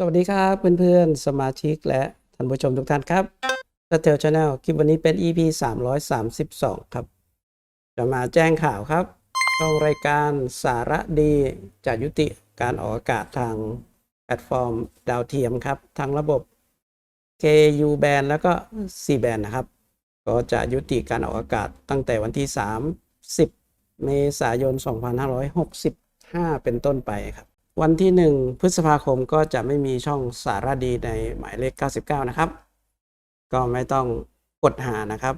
สวัสดีครับเพื่อนๆ สมาชิกและท่านผู้ชมทุกท่านครับสเตลชาแนลคลิปวันนี้เป็น EP 332 ครับ จะมาแจ้งข่าวครับ ช่องรายการสาระดีจะยุติการออกอากาศทางแพลตฟอร์มดาวเทียมครับ ทางระบบ KU band แล้วก็ C band นะครับ ก็จะยุติการออกอากาศตั้งแต่วันที่ 30 เมษายน 2565 เป็นต้นไปครับ วันที่ 1 พฤษภาคมก็จะไม่มีช่องสารดีในหมายเลข 99 นะครับ ก็ไม่ต้องกดหานะครับ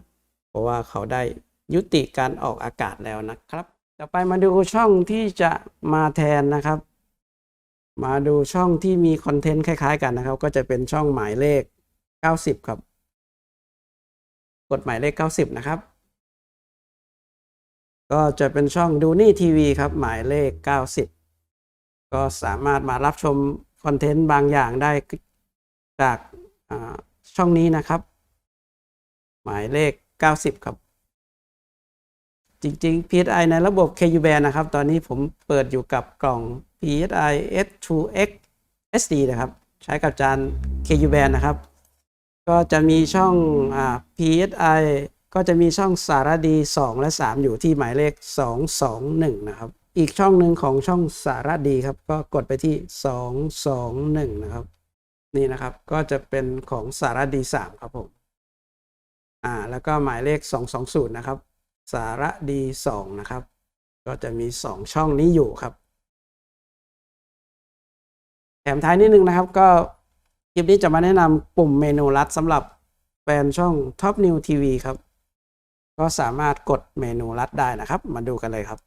เพราะว่าเขาได้ยุติการออกอากาศแล้วนะครับ ต่อไปมาดูช่องที่จะมาแทนนะครับ มาดูช่องที่มีคอนเทนต์คล้ายๆ กันนะครับ ก็จะเป็นช่องหมายเลข 90 ครับ กดหมายเลข 90 นะครับ ก็จะเป็นช่องดูนี่ทีวีครับ หมายเลข 90 ก็สามารถมารับชมคอนเทนต์บางอย่างได้จากช่องนี้นะครับ หมายเลข 90 ครับ จริงๆ PSI ในระบบ KU band นะครับ ตอนนี้ผมเปิดอยู่กับกล่อง PSI S2X SD นะครับ ใช้กับจาน KU band นะครับ ก็จะมีช่องอ PSI ก็จะมีช่องสารดี 2 และ 3 อยู่ที่หมายเลข 221 นะครับ อีกช่องหนึ่งของช่องสารดีครับ ก็กดไปที่ 221 นะครับ นี่นะครับก็จะเป็นของสารดี 3 ครับผมอ่าแล้วก็หมายเลข 220 นะครับ สารดี 2 นะครับ ก็จะมี 2 ช่องนี้อยู่ครับ แถมท้ายนิดนึงนะครับ ก็คลิปนี้จะมาแนะนำปุ่มเมนูลัดสำหรับแฟนช่อง Top New TV ครับ ก็สามารถกดเมนูลัดได้นะครับ มาดูกันเลยครับ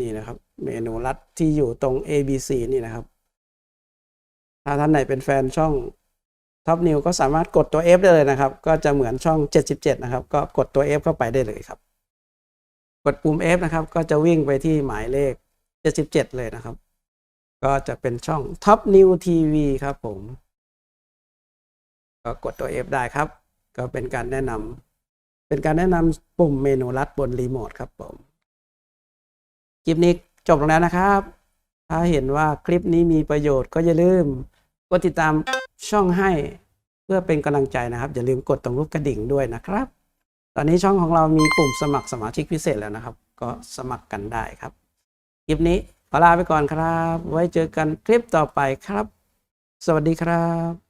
นี่นะครับ เมนูลัดที่อยู่ตรง ABC นี่นะครับ ถ้าท่านไหนเป็นแฟนช่อง Top New ก็สามารถกดตัว F ได้เลยนะครับ ก็จะเหมือนช่อง 77 นะครับ ก็กดตัว F เข้าไปได้เลยครับ กดปุ่ม F นะครับ ก็จะวิ่งไปที่หมายเลข 77 เลยนะครับ ก็จะเป็นช่อง Top New TV ครับผม ก็กดตัว F ได้ครับ ก็เป็นการแนะนำเป็นการแนะนำปุ่มเมนูลัดบนรีโมทครับผม คลิปนี้จบลงแล้วนะครับ ถ้าเห็นว่าคลิปนี้มีประโยชน์ก็อย่าลืมกดติดตามช่องให้เพื่อเป็นกำลังใจนะครับ อย่าลืมกดตรงรูปกระดิ่งด้วยนะครับ ตอนนี้ช่องของเรามีปุ่มสมัครสมาชิกพิเศษแล้วนะครับ ก็สมัครกันได้ครับ คลิปนี้ขอลาไปก่อนครับ ไว้เจอกันคลิปต่อไปครับ สวัสดีครับ